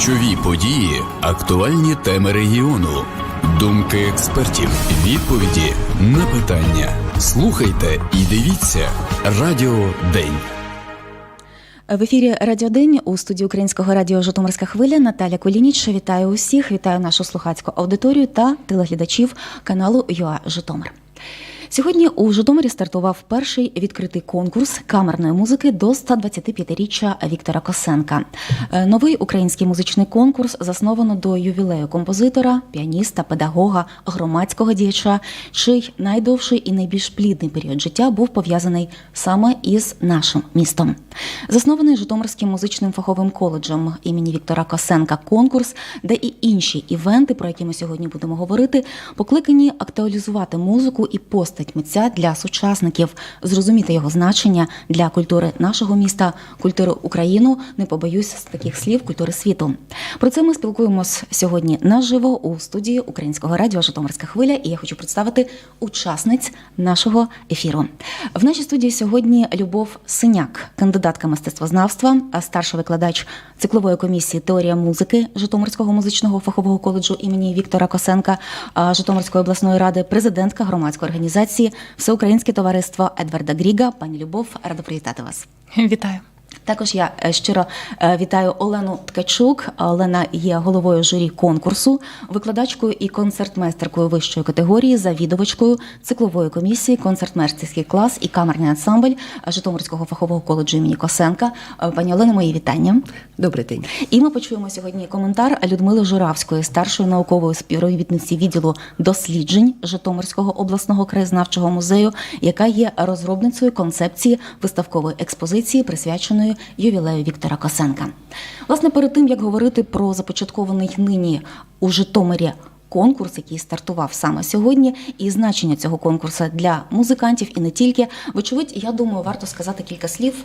Ключові події, актуальні теми регіону, думки експертів, відповіді на питання. Слухайте і дивіться Радіо День. В ефірі Радіо День у студії Українського радіо Житомирська хвиля Наталя Колініч. Вітаю усіх, вітаю нашу слухацьку аудиторію та телеглядачів каналу ЮА Житомир. Сьогодні у Житомирі стартував перший відкритий конкурс камерної музики до 125-річчя Віктора Косенка. Е, Новий український музичний конкурс засновано до ювілею композитора, піаніста, педагога, громадського діяча, чий найдовший і найбільш плідний період життя був пов'язаний саме із нашим містом. Заснований Житомирським музичним фаховим коледжем імені Віктора Косенка конкурс, де і інші івенти, про які ми сьогодні будемо говорити, покликані актуалізувати музику і постать митця для сучасників, зрозуміти його значення для культури нашого міста, культури України, не побоюсь з таких слів, культури світу. Про це ми спілкуємось сьогодні наживо у студії Українського радіо Житомирська хвиля. І я хочу представити учасниць нашого ефіру. В нашій студії сьогодні Любов Синяк, кандидатка мистецтвознавства, старший викладач циклової комісії теорія музики Житомирського музичного фахового коледжу імені Віктора Косенка, Житомирської обласної ради, президентка громадської організації Всеукраїнське товариство Едварда Гріга. Пані Любов, рада привітати вас. Вітаю. Також я е, щиро е, вітаю Олену Ткачук. Олена є головою журі конкурсу, викладачкою і концертмейстеркою вищої категорії, завідувачкою циклової комісії, концертмейстерський клас і камерний ансамбль Житомирського фахового коледжу імені Косенка. Е, Пані Олено, мої вітання. Добрий день. І ми почуємо сьогодні коментар Людмили Журавської, старшої наукової співробітниці відділу досліджень Житомирського обласного краєзнавчого музею, яка є розробницею концепції виставкової експозиції, присвяченої ювілею Віктора Косенка. Власне, перед тим як говорити про започаткований нині у Житомирі. Конкурс, який стартував саме сьогодні, і значення цього конкурсу для музикантів і не тільки. Вочевидь, я думаю, варто сказати кілька слів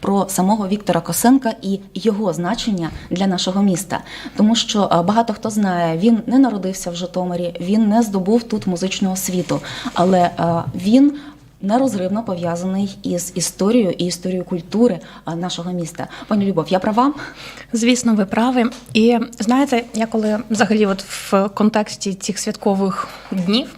про самого Віктора Косенка і його значення для нашого міста. Тому що багато хто знає, він не народився в Житомирі, він не здобув тут музичну освіту, але він нерозривно пов'язаний із історією і історією культури нашого міста. Пані Любов, я права? Звісно, ви праві. І знаєте, я коли взагалі, от в контексті цих святкових днів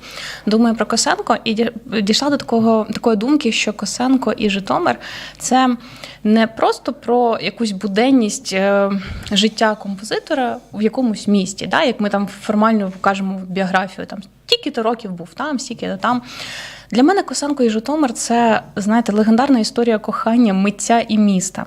думаю про Косенко і дійшла до такого такої думки, що Косенко і Житомир це не просто про якусь буденність е, життя композитора в якомусь місті, да, як ми там формально кажемо біографію, там стільки-то років був там, стільки-то там. Для мене Косенко і Житомир це, знаєте, легендарна історія кохання митця і міста.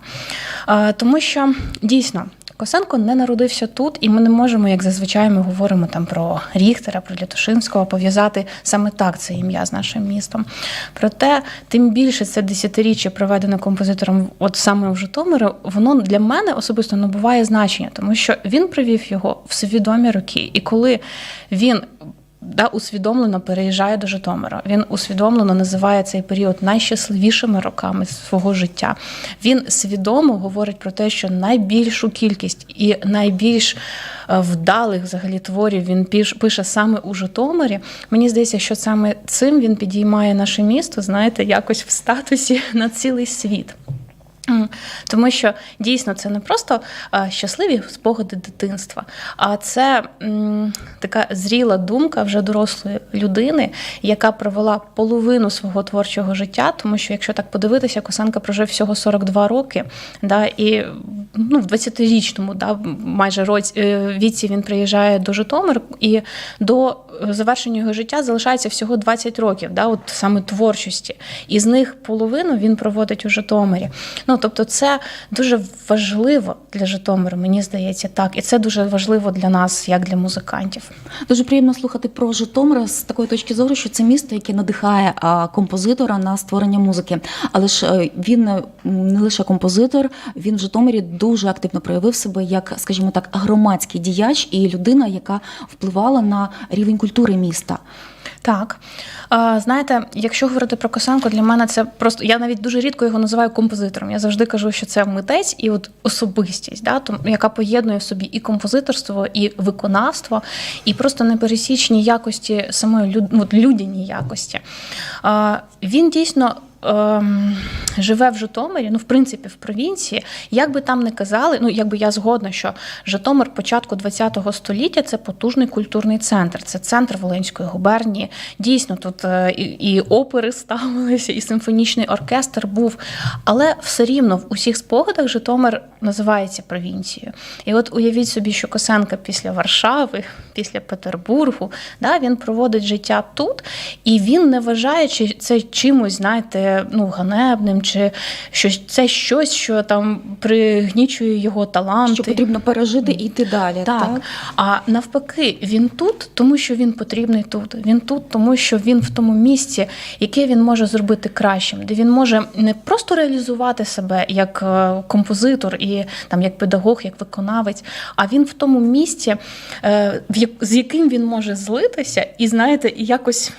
Тому що дійсно. Косенко не народився тут, і ми не можемо, як зазвичай ми говоримо там про Ріхтера, про Лятушинського, пов'язати саме так це ім'я з нашим містом. Проте, тим більше це десятиріччя, проведене композитором, от саме в Житомирі, воно для мене особисто набуває значення, тому що він привів його в свідомі роки. І коли він да, усвідомлено переїжджає до Житомира. Він усвідомлено називає цей період найщасливішими роками свого життя. Він свідомо говорить про те, що найбільшу кількість і найбільш е, вдалих взагалі творів він пише саме у Житомирі. Мені здається, що саме цим він підіймає наше місто, знаєте, якось в статусі на цілий світ. Тому що дійсно це не просто е, щасливі спогади дитинства, а це м, така зріла думка вже дорослої людини, яка провела половину свого творчого життя. Тому що, якщо так подивитися, Косенка прожив всього 42 роки, да, і ну, в 20-річному да, майже році, е, віці він приїжджає до Житомир, і до завершення його життя залишається всього 20 років, да, от саме творчості. І з них половину він проводить у Житомирі. Ну, тобто, це дуже важливо для Житомира, мені здається, так. І це дуже важливо для нас, як для музикантів. Дуже приємно слухати про Житомир з такої точки зору, що це місто, яке надихає композитора на створення музики. Але ж е, він е, не лише композитор, він в Житомирі дуже активно проявив себе як, скажімо так, громадський діяч і людина, яка впливала на рівень культури міста. Так. Знаєте, якщо говорити про Косенко, для мене це просто. Я навіть дуже рідко його називаю композитором. Я завжди кажу, що це митець і от особистість, да, тому, яка поєднує в собі і композиторство, і виконавство, і просто непересічні якості самої люд, людяні якості. Він дійсно живе в Житомирі, ну в принципі в провінції, як би там не казали, ну якби я згодна, що Житомир початку ХХ століття це потужний культурний центр, це центр Волинської губернії. Дійсно, тут е, і, і опери ставилися, і симфонічний оркестр був. Але все рівно в усіх спогадах Житомир називається провінцією. І от уявіть собі, що Косенка після Варшави, після Петербургу, да, він проводить життя тут, і він не вважає чи це чимось, знаєте, ну ганебним, чи що це щось, що там пригнічує його таланти. Що потрібно пережити і йти далі. Так. Так, А навпаки, він тут, тому що він потрібний тут. Він тут, тому що він в тому місці, яке він може зробити кращим, де він може не просто реалізувати себе як е, композитор і там як педагог, як виконавець, а він в тому місці, е, з яким він може злитися, і знаєте, якось.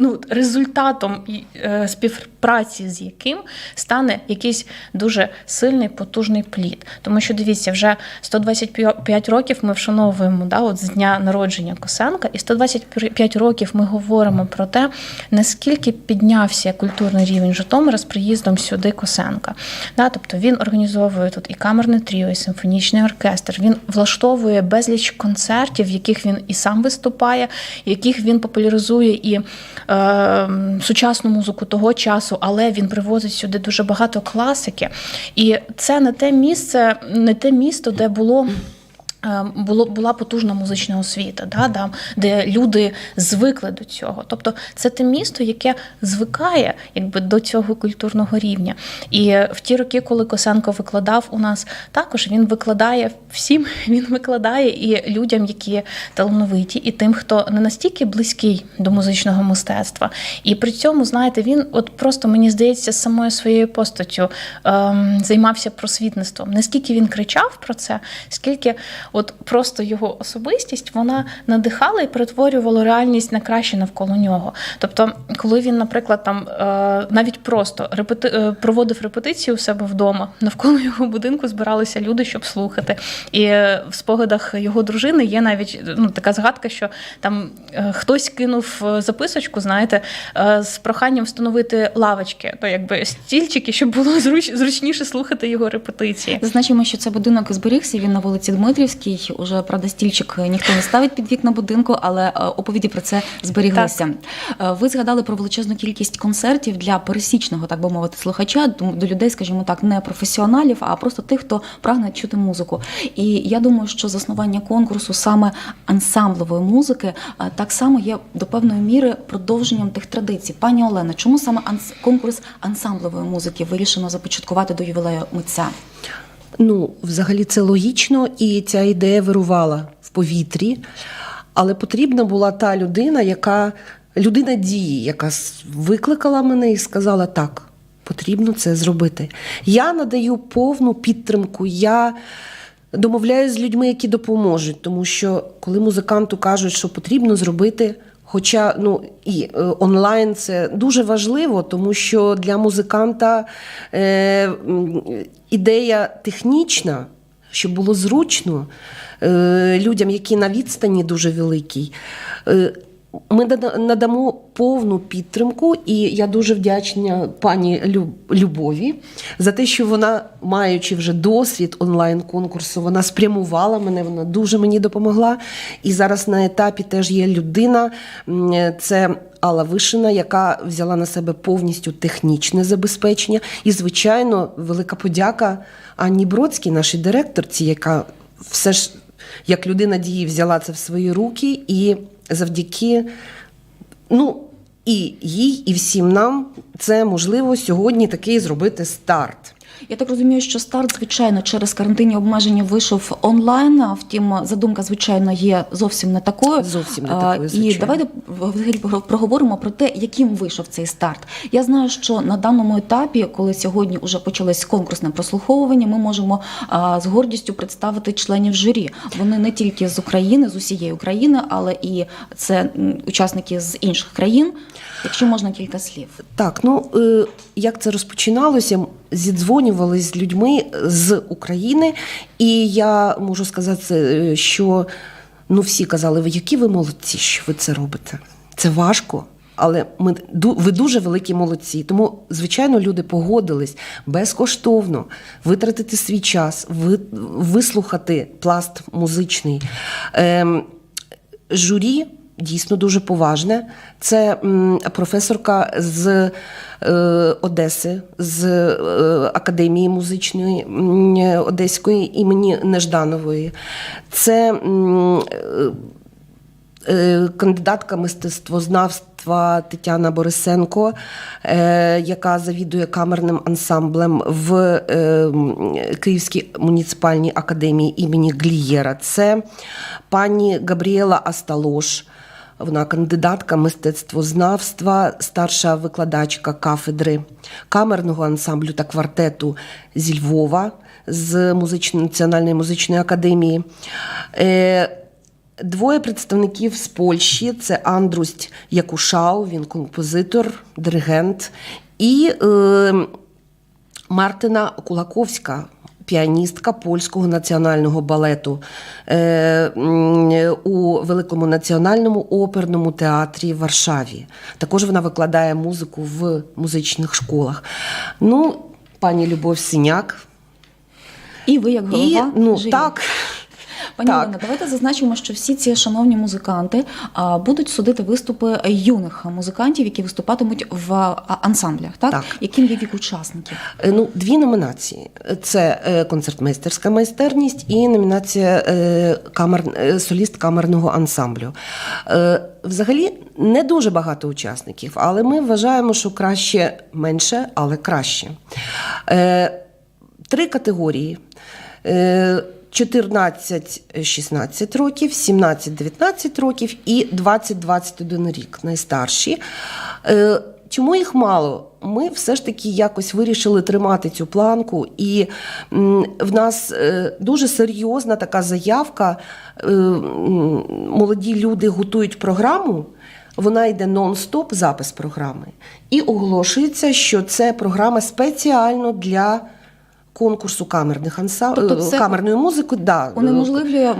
Ну, результатом е, співпраці з яким стане якийсь дуже сильний, потужний плід. Тому що дивіться, вже 125 років ми вшановуємо да, от з дня народження Косенка, і 125 років ми говоримо про те, наскільки піднявся культурний рівень Житомира з приїздом сюди Косенка. Да, тобто він організовує тут і камерне тріо, і симфонічний оркестр. Він влаштовує безліч концертів, в яких він і сам виступає, яких він популяризує і е, сучасну музику того часу, але він привозить сюди дуже багато класики. І це не те місце, не те місто, де було. Е, Було була потужна музична освіта, да, да, де люди звикли до цього. Тобто це те місто, яке звикає якби, до цього культурного рівня. І в ті роки, коли Косенко викладав у нас, також він викладає всім, він викладає і людям, які талановиті, і тим, хто не настільки близький до музичного мистецтва. І при цьому, знаєте, він от просто мені здається, самою своєю постаттю ем, займався просвітництвом. Наскільки він кричав про це, скільки от просто його особистість вона надихала і перетворювала реальність на краще навколо нього. Тобто, коли він, наприклад, там е, навіть просто репети... е, проводив репетиції у себе вдома, навколо його будинку збиралися люди, щоб слухати. І е, в спогадах його дружини є навіть ну, така згадка, що там хтось кинув записочку, знаєте, з проханням встановити лавочки, то якби стільчики, щоб було зруч... зручніше слухати його репетиції. Зазначимо, що це будинок зберігся. Він на вулиці Дмитрівській. Уже правда, стільчик ніхто не ставить під вікна будинку, але е, оповіді про це зберіглися. Е, Ви згадали про величезну кількість концертів для пересічного, так би мовити, слухача до людей, скажімо так, не професіоналів, а просто тих, хто прагне чути музику. І я думаю, що заснування конкурсу саме ансамблової музики е, так само є до певної міри продовженням тих традицій. Пані Олена, чому саме конкурс ансамблової музики вирішено започаткувати до ювілею митця? Ну, взагалі, це логічно, і ця ідея вирувала в повітрі. Але потрібна була та людина, яка людина дії, яка викликала мене і сказала: так, потрібно це зробити. Я надаю повну підтримку. Я домовляюсь з людьми, які допоможуть, тому що коли музиканту кажуть, що потрібно зробити. Хоча ну і е, онлайн це дуже важливо, тому що для музиканта е, ідея технічна, щоб було зручно е, людям, які на відстані дуже великій. Е, ми надамо повну підтримку, і я дуже вдячна пані Лю- Любові за те, що вона, маючи вже досвід онлайн-конкурсу, вона спрямувала мене, вона дуже мені допомогла. І зараз на етапі теж є людина. Це Алла Вишина, яка взяла на себе повністю технічне забезпечення. І, звичайно, велика подяка Анні Бродській, нашій директорці, яка все ж як людина дії взяла це в свої руки, і завдяки ну, і їй, і всім нам це можливо сьогодні такий зробити старт. Я так розумію, що старт, звичайно, через карантинні обмеження вийшов онлайн. а Втім, задумка, звичайно, є зовсім не такою. Зовсім не такою, І давайте взагалі проговоримо про те, яким вийшов цей старт. Я знаю, що на даному етапі, коли сьогодні вже почалось конкурсне прослуховування, ми можемо з гордістю представити членів журі. Вони не тільки з України, з усієї України, але і це учасники з інших країн. Якщо можна кілька слів. Так, ну е, як це розпочиналося? Зідзвонювали з людьми з України, і я можу сказати, е, що ну всі казали, ви які ви молодці, що ви це робите? Це важко. Але ми ви дуже великі молодці. Тому, звичайно, люди погодились безкоштовно витратити свій час, вислухати пласт музичний. Ем, журі дійсно дуже поважне. Це професорка з е, Одеси, з е, Академії музичної Одеської імені Нежданової. Це е, кандидатка мистецтвознавства Тетяна Борисенко, яка завідує камерним ансамблем в Київській муніципальній академії імені Глієра. Це пані Габріела Асталош. Вона кандидатка мистецтвознавства, старша викладачка кафедри камерного ансамблю та квартету зі Львова з музично, Національної музичної академії. Е, Двоє представників з Польщі це Андрусть Якушау, він композитор, диригент, і е, Мартина Кулаковська, піаністка польського національного балету е, у Великому національному оперному театрі в Варшаві. Також вона викладає музику в музичних школах. Ну, пані Любов Синяк. І ви, як голова, І, ну, так. Пані Так. Олено, давайте зазначимо, що всі ці шановні музиканти а, будуть судити виступи юних музикантів, які виступатимуть в ансамблях, так? Так. Яким є вік учасників? Е, Ну, дві номінації: це е, концертмейстерська майстерність і номінація е, камер, соліст камерного ансамблю. Взагалі не дуже багато учасників, але ми вважаємо, що краще менше, але краще. Три категорії. Е, 14-16 років, 17-19 років і 20-21 рік найстарші. Е, Чому їх мало? Ми все ж таки якось вирішили тримати цю планку, і в нас е, дуже серйозна така заявка. Е, Молоді люди готують програму. Вона йде нон-стоп, запис програми, і оголошується, що це програма спеціально для конкурсу камерних анса... Тобто е, це камерної музики. Да. Унеможливлює,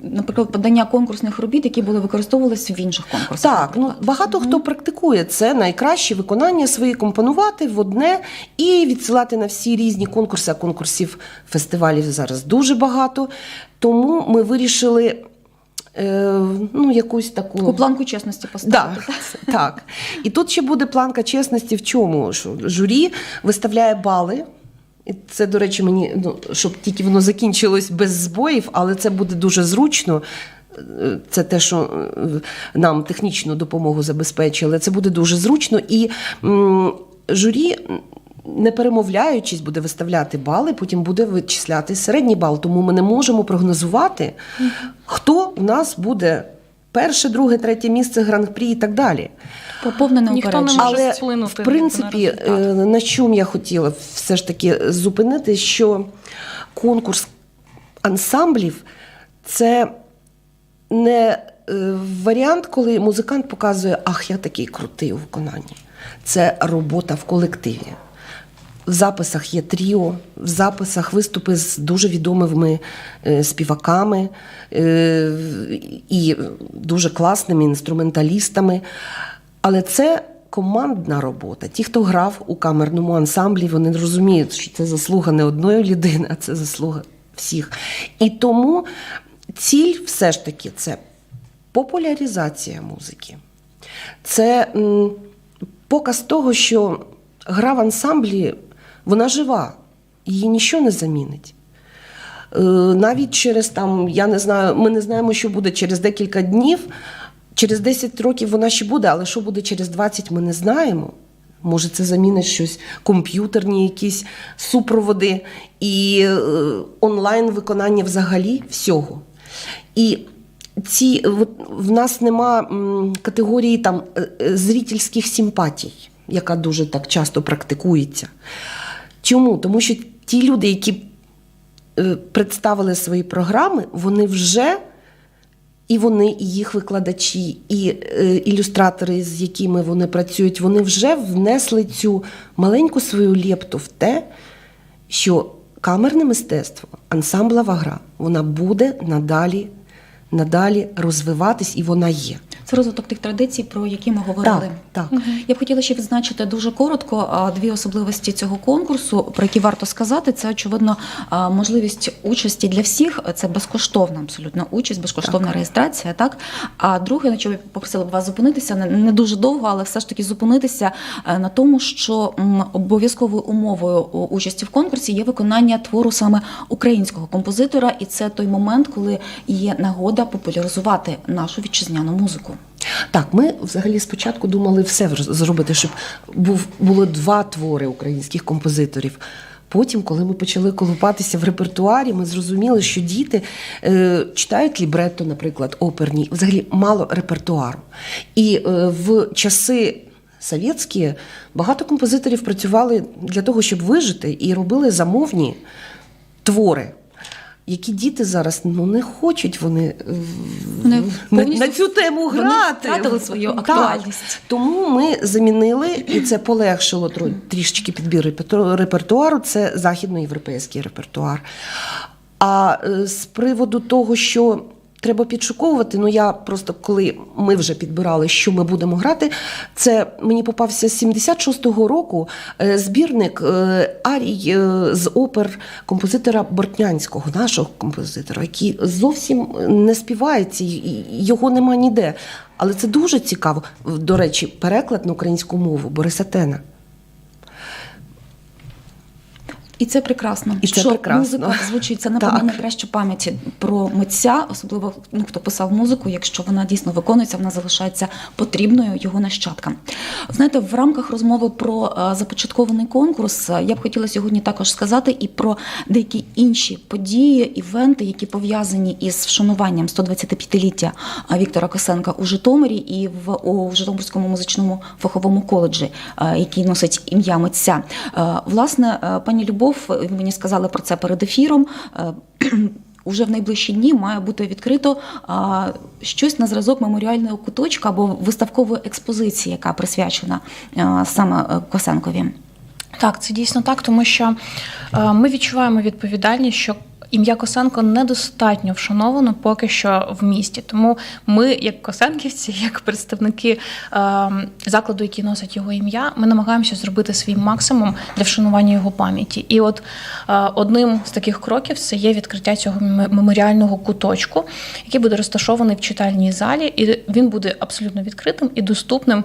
наприклад, подання конкурсних робіт, які були використовувалися в інших конкурсах. Так, ну багато хто практикує це найкраще виконання свої компонувати в одне і відсилати на всі різні конкурси. А конкурсів фестивалів зараз дуже багато. Тому ми вирішили е, ну, якусь таку. Таку планку чесності поставити. Да, так. І тут ще буде планка чесності в чому? Що журі виставляє бали. І це, до речі, мені, ну, щоб тільки воно закінчилось без збоїв, але це буде дуже зручно. Це те, що е, нам технічну допомогу забезпечили. Це буде дуже зручно. І м, журі, не перемовляючись, буде виставляти бали, потім буде вичисляти середній бал. Тому ми не можемо прогнозувати, хто у нас буде перше, друге, третє місце гран-прі і так далі. Поповнене Ніхто не упередження. може Але вплинути в принципі, на е, на чому я хотіла все ж таки зупинити, що конкурс ансамблів це не е, варіант, коли музикант показує, ах, я такий крутий у виконанні. Це робота в колективі. В записах є тріо, в записах виступи з дуже відомими е, співаками і дуже класними інструменталістами. Але це командна робота. Ті, хто грав у камерному ансамблі, вони розуміють, що це заслуга не одної людини, а це заслуга всіх. І тому ціль все ж таки це популяризація музики. Це показ того, що гра в ансамблі вона жива, її нічого не замінить. Е, Навіть через там, я не знаю, ми не знаємо, що буде через декілька днів. Через 10 років вона ще буде, але що буде через 20, ми не знаємо. Може, це замінить щось, комп'ютерні якісь супроводи і е, онлайн виконання взагалі всього. І ці в нас нема категорії там е, е, зрительських симпатій, яка дуже так часто практикується. Чому? Тому що ті люди, які представили свої програми, вони вже і вони, і їх викладачі, і е, ілюстратори, з якими вони працюють, вони вже внесли цю маленьку свою лепту в те, що камерне мистецтво, ансамблова гра, вона буде надалі, надалі розвиватись, і вона є. Це розвиток тих традицій, про які ми говорили. Так, так. Я б хотіла ще відзначити дуже коротко дві особливості цього конкурсу, про які варто сказати. Це очевидно можливість участі для всіх. Це безкоштовна абсолютно участь, безкоштовна реєстрація. Так а друге, на чому я попросила б вас зупинитися, не, дуже довго, але все ж таки зупинитися на тому, що обов'язковою умовою участі в конкурсі є виконання твору саме українського композитора, і це той момент, коли є нагода популяризувати нашу вітчизняну музику. Так, ми взагалі спочатку думали все зробити, щоб був, було два твори українських композиторів. Потім, коли ми почали колупатися в репертуарі, ми зрозуміли, що діти е, читають лібретто, наприклад, оперні, взагалі мало репертуару. І е, в часи совєтські багато композиторів працювали для того, щоб вижити, і робили замовні твори. Які діти зараз ну не хочуть вони е, Вони на, на цю тему вони грати. втратили свою Так. актуальність. Тому ми замінили, і це полегшило трішечки підбір репертуару. Це західноєвропейський репертуар. А е, з приводу того, що треба підшуковувати, ну я просто коли ми вже підбирали, що ми будемо грати, це мені попався з 76-го року е, збірник е, арій е, з опер композитора Бортнянського, нашого композитора, який зовсім не співається, його нема ніде. Але це дуже цікаво. До речі, переклад на українську мову Бориса І це прекрасно. І це що прекрасно. музика звучить. Це напевно найкраще пам'яті про митця, особливо ну, хто писав музику. Якщо вона дійсно виконується, вона залишається потрібною його нащадкам. Знаєте, в рамках розмови про е, започаткований конкурс е, я б хотіла сьогодні також сказати і про деякі інші події, івенти, які пов'язані із вшануванням 125-ліття е, Віктора Косенка у Житомирі і в у Житомирському музичному фаховому коледжі, який носить ім'я митця. Власне, пані Любов, ви мені сказали про це перед ефіром. е, Уже в найближчі дні має бути відкрито а, щось на зразок меморіального куточка або виставкової експозиції, яка присвячена а, саме е, Косенкові. Так, це дійсно так, тому що е, ми відчуваємо відповідальність, що ім'я Косенко недостатньо вшановано поки що в місті. Тому ми, як косенківці, як представники е, закладу, який носить його ім'я, ми намагаємося зробити свій максимум для вшанування його пам'яті. І от е, одним з таких кроків це є відкриття цього меморіального куточку, який буде розташований в читальній залі, і він буде абсолютно відкритим і доступним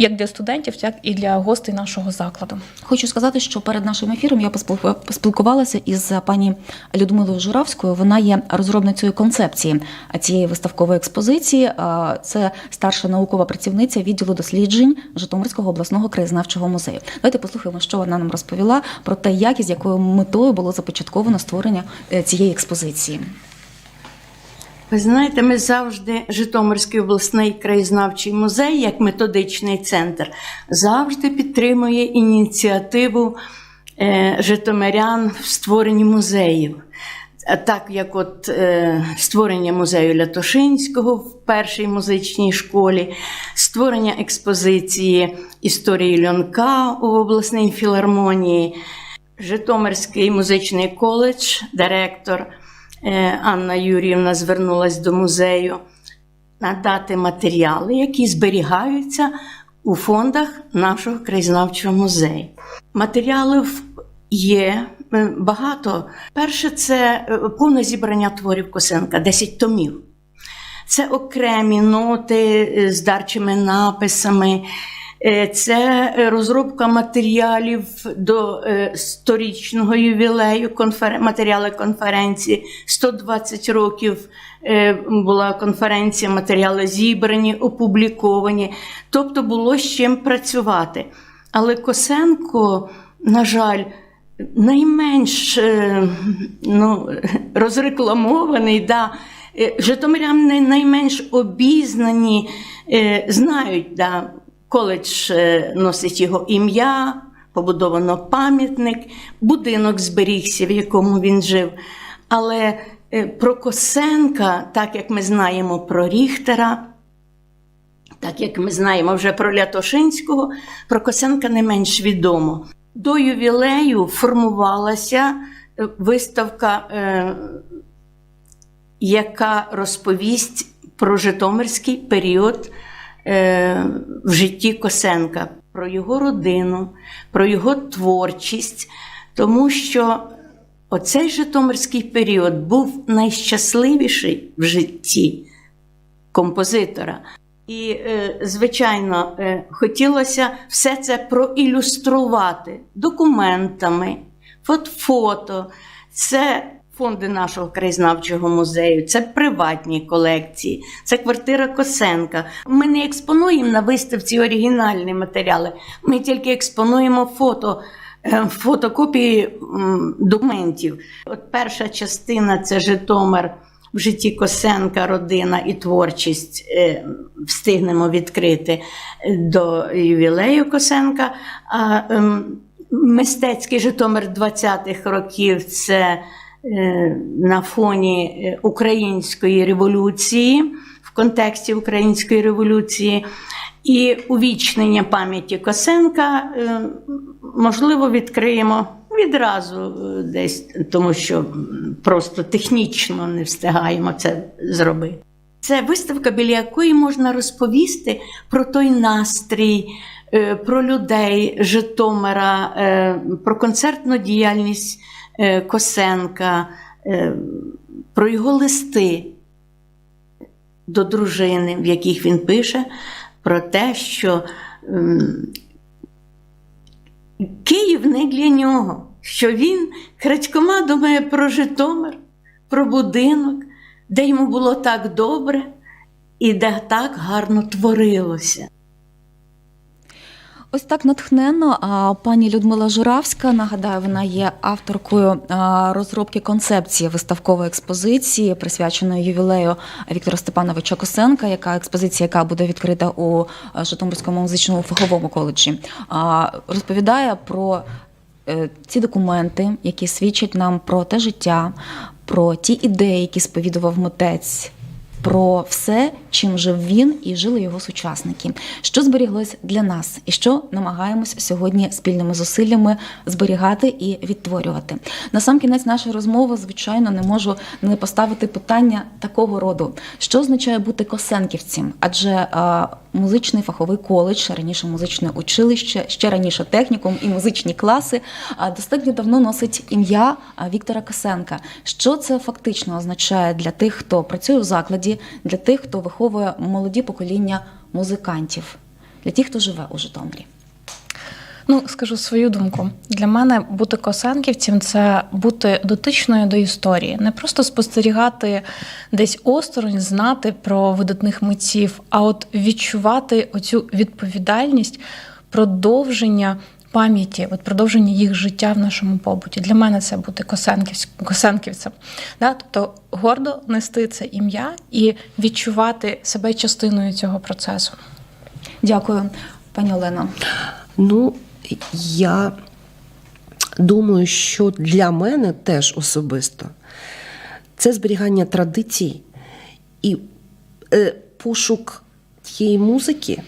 як для студентів, так і для гостей нашого закладу. Хочу сказати, що перед нашим ефіром я поспіл- поспілкувалася із пані Людмилою Журавською. Вона є розробницею концепції цієї виставкової експозиції. Це старша наукова працівниця відділу досліджень Житомирського обласного краєзнавчого музею. Давайте послухаємо, що вона нам розповіла про те, як і з якою метою було започатковано створення е, цієї експозиції. Ви знаєте, ми завжди, Житомирський обласний краєзнавчий музей, як методичний центр, завжди підтримує ініціативу е, житомирян в створенні музеїв. Так як от е, створення музею Лятошинського в першій музичній школі, створення експозиції історії льонка у обласній філармонії, Житомирський музичний коледж, директор е, Анна Юріївна звернулася до музею надати матеріали, які зберігаються у фондах нашого краєзнавчого музею. Матеріалів є е, багато. Перше, це е, повне зібрання творів Косенка, 10 томів. Це окремі ноти е, з дарчими написами. Е, Це е, розробка матеріалів до е, сторічного ювілею, матеріали конференції. 120 років була конференція, матеріали зібрані, опубліковані. Тобто було з чим працювати. Але Косенко, на жаль, найменш ну, розрекламований. Да, Житомиряни найменш обізнані, знають, да, коледж е, носить його ім'я, побудовано пам'ятник, будинок зберігся, в якому він жив. Але е, про Косенка, так як ми знаємо про Ріхтера, так як ми знаємо вже про Лятошинського, про Косенка не менш відомо. До ювілею формувалася е, виставка, яка розповість про Житомирський період в житті Косенка, про його родину, про його творчість, тому що оцей Житомирський період був найщасливіший в житті композитора. І, е, звичайно, е, хотілося все це проілюструвати документами, фото. Це фонди нашого краєзнавчого музею, це приватні колекції, це квартира Косенка. Ми не експонуємо на виставці оригінальні матеріали, ми тільки експонуємо фото. е, Фотокопії документів. От перша частина це Житомир в житті Косенка, родина і творчість е, встигнемо відкрити до ювілею Косенка. А ем, мистецький Житомир 20-х років це на фоні е, української революції, в контексті української революції. І увічнення пам'яті Косенка, е, можливо, відкриємо відразу е, десь, тому що просто технічно не встигаємо це зробити. Це виставка, біля якої можна розповісти про той настрій, е, про людей Житомира, е, про концертну діяльність е, Косенка, е, про його листи до дружини, в яких він пише про те, що Київ не для нього, що він крадькома думає про Житомир, про будинок, де йому було так добре і де так гарно творилося. Ось так натхненно. Пані Людмила Журавська, нагадаю, вона є авторкою розробки концепції виставкової експозиції, присвяченої ювілею Віктора Степановича Косенка, яка експозиція, яка буде відкрита у Житомирському музичному фаховому коледжі, розповідає про е, ці документи, які свідчать нам про те життя, про ті ідеї, які сповідував митець. Про все, чим жив він і жили його сучасники, що зберіглось для нас, і що намагаємось сьогодні спільними зусиллями зберігати і відтворювати. На сам кінець нашої розмови, звичайно, не можу не поставити питання такого роду: що означає бути косенківцем? Адже музичний фаховий коледж, раніше музичне училище, ще раніше технікум і музичні класи а, достатньо давно носить ім'я Віктора Косенка. Що це фактично означає для тих, хто працює у закладі, для тих, хто виховує молоді покоління музикантів, для тих, хто живе у Житомирі? Ну, скажу свою думку. Для мене бути косенківцем це бути дотичною до історії, не просто спостерігати десь осторонь, знати про видатних митців, а от відчувати оцю відповідальність продовження пам'яті, от продовження їх життя в нашому побуті. Для мене це бути косенківсь- косенківцем. Да? Тобто гордо нести це ім'я і відчувати себе частиною цього процесу. Дякую, пані Олено. Ну, я думаю, що для мене теж особисто це зберігання традицій і е, пошук тієї музики,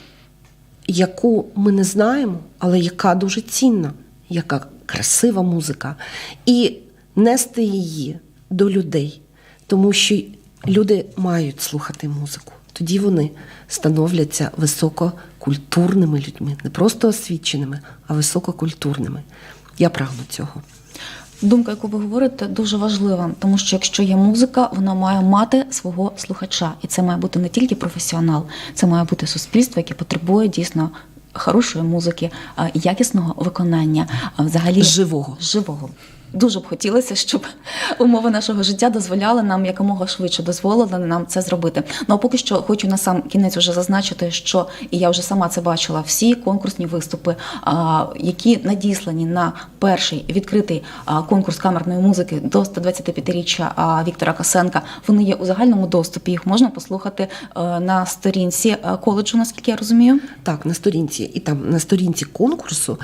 яку ми не знаємо, але яка дуже цінна, яка красива музика, і нести її до людей, тому що люди мають слухати музику. Тоді вони становляться висококультурними людьми, не просто освіченими, а висококультурними. Я прагну цього. Думка, яку ви говорите, дуже важлива, тому що якщо є музика, вона має мати свого слухача, і це має бути не тільки професіонал, це має бути суспільство, яке потребує дійсно хорошої музики, якісного виконання, взагалі Живого. живого. Дуже б хотілося, щоб умови нашого життя дозволяли нам якомога швидше дозволили нам це зробити. Ну а поки що хочу на сам кінець вже зазначити, що і я вже сама це бачила. Всі конкурсні виступи, які надіслані на перший відкритий конкурс камерної музики до 125-річчя а, Віктора Косенка, вони є у загальному доступі. Їх можна послухати е, на сторінці е, коледжу, наскільки я розумію. Так, на сторінці, і там на сторінці конкурсу.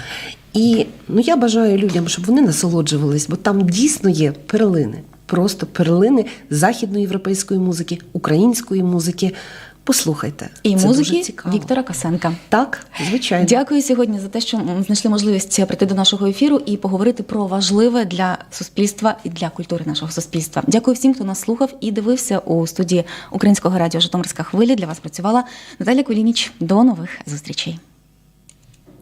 І ну, я бажаю людям, щоб вони насолоджувались, бо там дійсно є перлини, просто перлини західноєвропейської музики, української музики, послухайте. І Це музики дуже цікаво. Віктора Косенка. Так, звичайно. Дякую сьогодні за те, що знайшли можливість прийти до нашого ефіру і поговорити про важливе для суспільства і для культури нашого суспільства. Дякую всім, хто нас слухав і дивився у студії Українського радіо Житомирська хвиля. Для вас працювала Наталя Кулініч. До нових зустрічей.